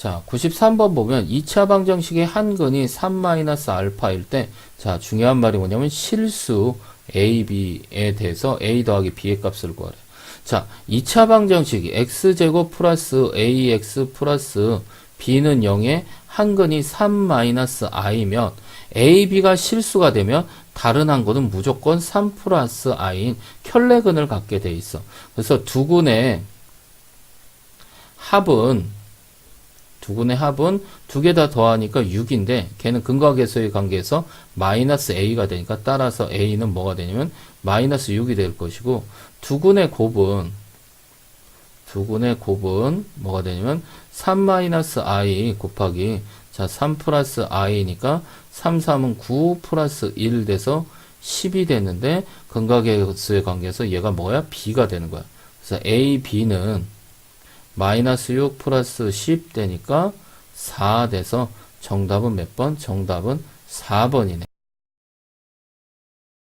자, 93번 보면 2차 방정식의 한근이 3-알파일 때, 자, 중요한 말이 뭐냐면 실수 a, b에 대해서 a 더하기 b의 값을 구하래. 자, 2차 방정식이 x제곱 플러스 ax 플러스 b는 0에 한근이 3-i면 a, b가 실수가 되면 다른 한 근은 무조건 3 플러스 i인 켤레근을 갖게 돼 있어. 그래서 두 근의 합은 두 군의 합은 두 개 다 더하니까 6인데 걔는 근과 계수의 관계에서 마이너스 a가 되니까 따라서 a는 뭐가 되냐면 마이너스 6이 될 것이고 두 군의 곱은 두 군의 곱은 뭐가 되냐면 3 마이너스 i 곱하기 자 3 플러스 i니까 3, 3은 9 플러스 1 돼서 10이 되는데 근과 계수의 관계에서 얘가 뭐야? b가 되는 거야. 그래서 a, b는 마이너스 6 플러스 10 되니까 4 돼서 정답은 몇 번? 정답은 4번이네.